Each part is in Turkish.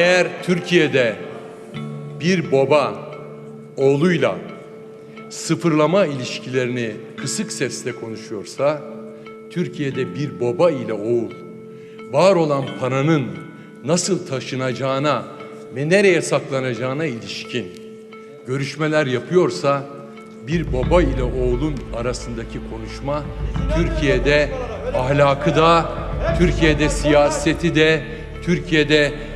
Eğer Türkiye'de bir baba oğluyla sıfırlama ilişkilerini kısık sesle konuşuyorsa, Türkiye'de bir baba ile oğul var olan paranın nasıl taşınacağına ve nereye saklanacağına ilişkin görüşmeler yapıyorsa bir baba ile oğlun arasındaki konuşma Türkiye'de ahlakı da, Türkiye'de siyaseti de, Türkiye'de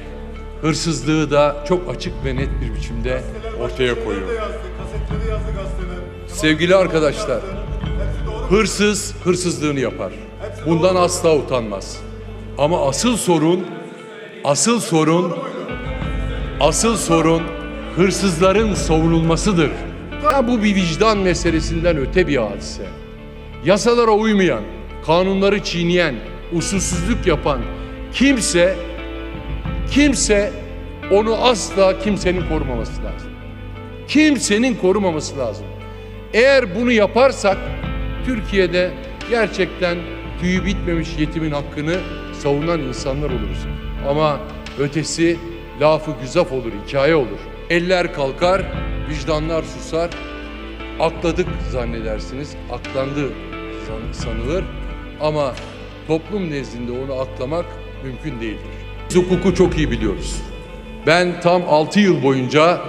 hırsızlığı da çok açık ve net bir biçimde ortaya koyuyor. Sevgili arkadaşlar, hırsız hırsızlığını yapar. Bundan asla utanmaz. Ama asıl sorun, asıl sorun, asıl sorun hırsızların savunulmasıdır. Ya bu bir vicdan meselesinden öte bir hadise. Yasalara uymayan, kanunları çiğneyen, usulsüzlük yapan kimse, kimse onu asla kimsenin korumaması lazım kimsenin korumaması lazım. Eğer bunu yaparsak Türkiye'de gerçekten tüyü bitmemiş yetimin hakkını savunan insanlar oluruz. Ama ötesi lafı güzaf olur, hikaye olur. Eller kalkar, vicdanlar susar. Akladık zannedersiniz, aklandı san- sanılır. Ama toplum nezdinde onu aklamak mümkün değildir. Biz hukuku çok iyi biliyoruz. Ben tam 6 yıl boyunca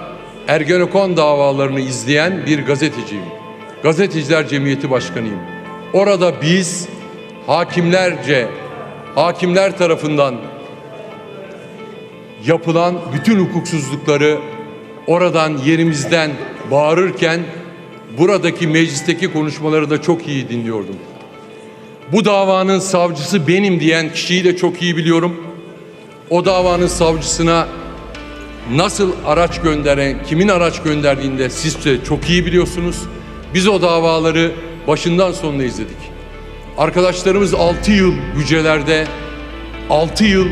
Ergenekon davalarını izleyen bir gazeteciyim. Gazeteciler Cemiyeti Başkanıyım. Orada biz hakimlerce, hakimler tarafından yapılan bütün hukuksuzlukları oradan yerimizden bağırırken buradaki meclisteki konuşmaları da çok iyi dinliyordum. Bu davanın savcısı benim diyen kişiyi de çok iyi biliyorum. O davanın savcısına nasıl araç gönderen, kimin araç gönderdiğini de siz de çok iyi biliyorsunuz. Biz o davaları başından sonuna izledik. Arkadaşlarımız 6 yıl hücrelerde, 6 yıl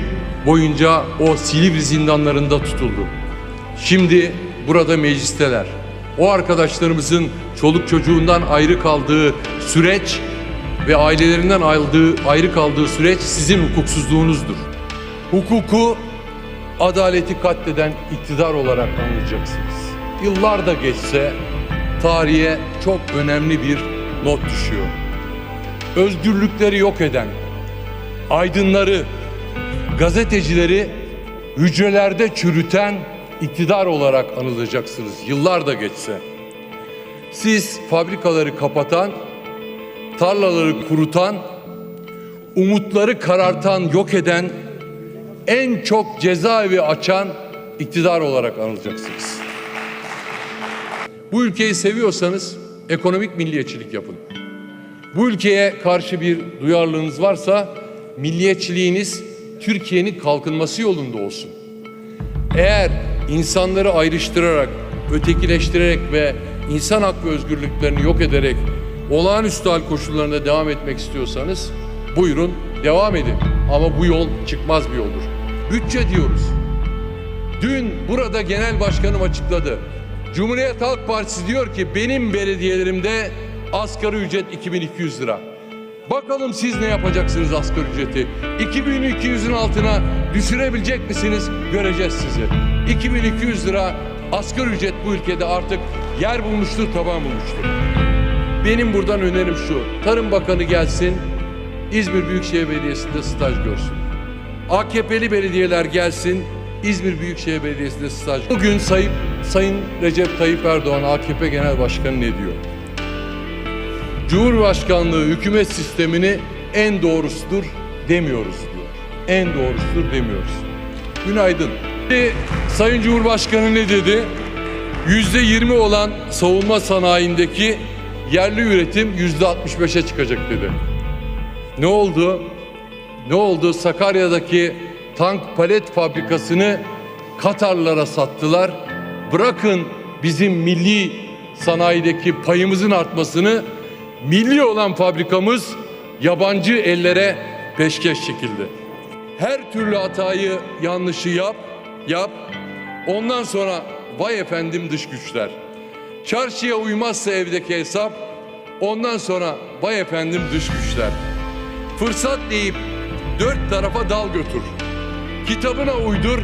boyunca o Silivri zindanlarında tutuldu. Şimdi burada meclisteler. O arkadaşlarımızın çoluk çocuğundan ayrı kaldığı süreç ve ailelerinden ayrı kaldığı süreç sizin hukuksuzluğunuzdur. Hukuku adaleti katleden iktidar olarak anlayacaksınız. Yıllar da geçse tarihe çok önemli bir not düşüyor. Özgürlükleri yok eden, aydınları, gazetecileri hücrelerde çürüten iktidar olarak anılacaksınız. Yıllar da geçse. Siz fabrikaları kapatan, tarlaları kurutan, umutları karartan, yok eden en çok cezaevi açan iktidar olarak anılacaksınız. Bu ülkeyi seviyorsanız ekonomik milliyetçilik yapın. Bu ülkeye karşı bir duyarlılığınız varsa milliyetçiliğiniz Türkiye'nin kalkınması yolunda olsun. Eğer insanları ayrıştırarak, ötekileştirerek ve insan hak ve özgürlüklerini yok ederek olağanüstü hal koşullarında devam etmek istiyorsanız buyurun devam edin. Ama bu yol çıkmaz bir yoldur. Bütçe diyoruz. Dün burada genel başkanım açıkladı. Cumhuriyet Halk Partisi diyor ki benim belediyelerimde asgari ücret 2200 lira. Bakalım siz ne yapacaksınız asgari ücreti? 2200'ün altına düşürebilecek misiniz? Göreceğiz sizi. 2200 lira asgari ücret bu ülkede artık yer bulmuştur, taban bulmuştur. Benim buradan önerim şu. Tarım Bakanı gelsin, İzmir Büyükşehir Belediyesi'nde staj görsün. AKP'li belediyeler gelsin, İzmir Büyükşehir Belediyesi'nde staj. Bugün Sayın, Sayın Recep Tayyip Erdoğan AKP Genel Başkanı ne diyor? Cumhurbaşkanlığı hükümet sistemini en doğrusudur demiyoruz diyor. En doğrusudur demiyoruz. Günaydın. Sayın Cumhurbaşkanı ne dedi? Yüzde yirmi olan savunma sanayindeki yerli üretim yüzde 65'e çıkacak dedi. Ne oldu? Ne oldu? Sakarya'daki tank palet fabrikasını Katarlara sattılar. Bırakın bizim milli sanayideki payımızın artmasını milli olan fabrikamız yabancı ellere peşkeş çekildi. Her türlü hatayı, yanlışı yap, yap. Ondan sonra vay efendim dış güçler. Çarşıya uymazsa evdeki hesap, ondan sonra vay efendim dış güçler. Fırsat deyip dört tarafa dal götür. Kitabına uydur,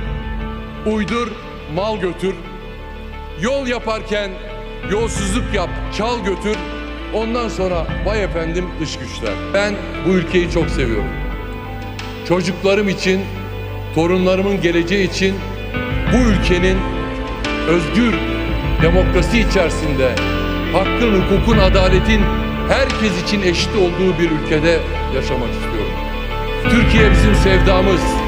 uydur, mal götür. Yol yaparken yolsuzluk yap, çal götür. Ondan sonra vay efendim dış güçler. Ben bu ülkeyi çok seviyorum. Çocuklarım için, torunlarımın geleceği için bu ülkenin özgür demokrasi içerisinde hakkın, hukukun, adaletin herkes için eşit olduğu bir ülkede yaşamak istiyorum. Türkiye bizim sevdamız.